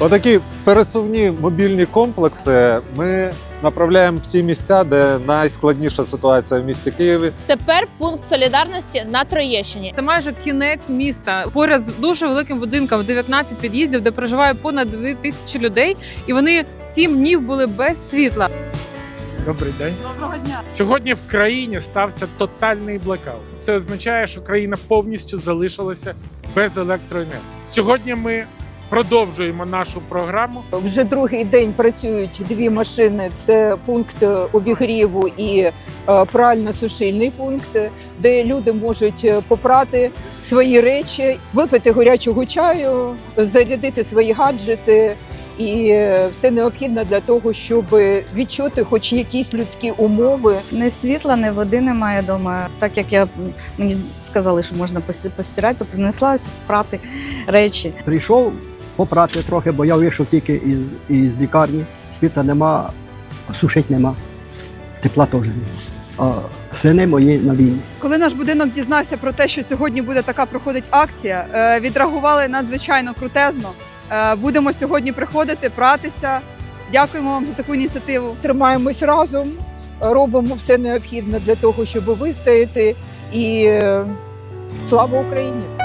Отакі пересувні мобільні комплекси ми направляємо в ті місця, де найскладніша ситуація в місті Києві. Тепер пункт солідарності на Троєщині. Це майже кінець міста. Поряд з дуже великим будинком, 19 під'їздів, де проживає понад 2 тисячі людей, і вони 7 днів були без світла. Добрий день. Доброго дня. Сьогодні в країні стався тотальний блекаут. Це означає, що країна повністю залишилася без електроенергії. Сьогодні ми продовжуємо нашу програму. Вже другий день працюють дві машини. Це пункт обігріву і е, прально-сушильний пункт, де люди можуть е, попрати свої речі, випити горячого чаю, зарядити свої гаджети. І е, все необхідне для того, щоб відчути хоч якісь людські умови. Ні світла, ні води немає вдома. Так як я мені сказали, що можна пості- постирати, то принесла прати речі. Прийшов попрати трохи, бо я вийшов тільки із, із лікарні. Світа нема, сушить нема, тепла теж нема. А сини мої на війні. Коли наш будинок дізнався про те, що сьогодні буде така проходить акція, е, відреагували надзвичайно крутезно. Е, Будемо сьогодні приходити, пратися. Дякуємо вам за таку ініціативу. Тримаємось разом, робимо все необхідне для того, щоб вистояти. І е, слава Україні!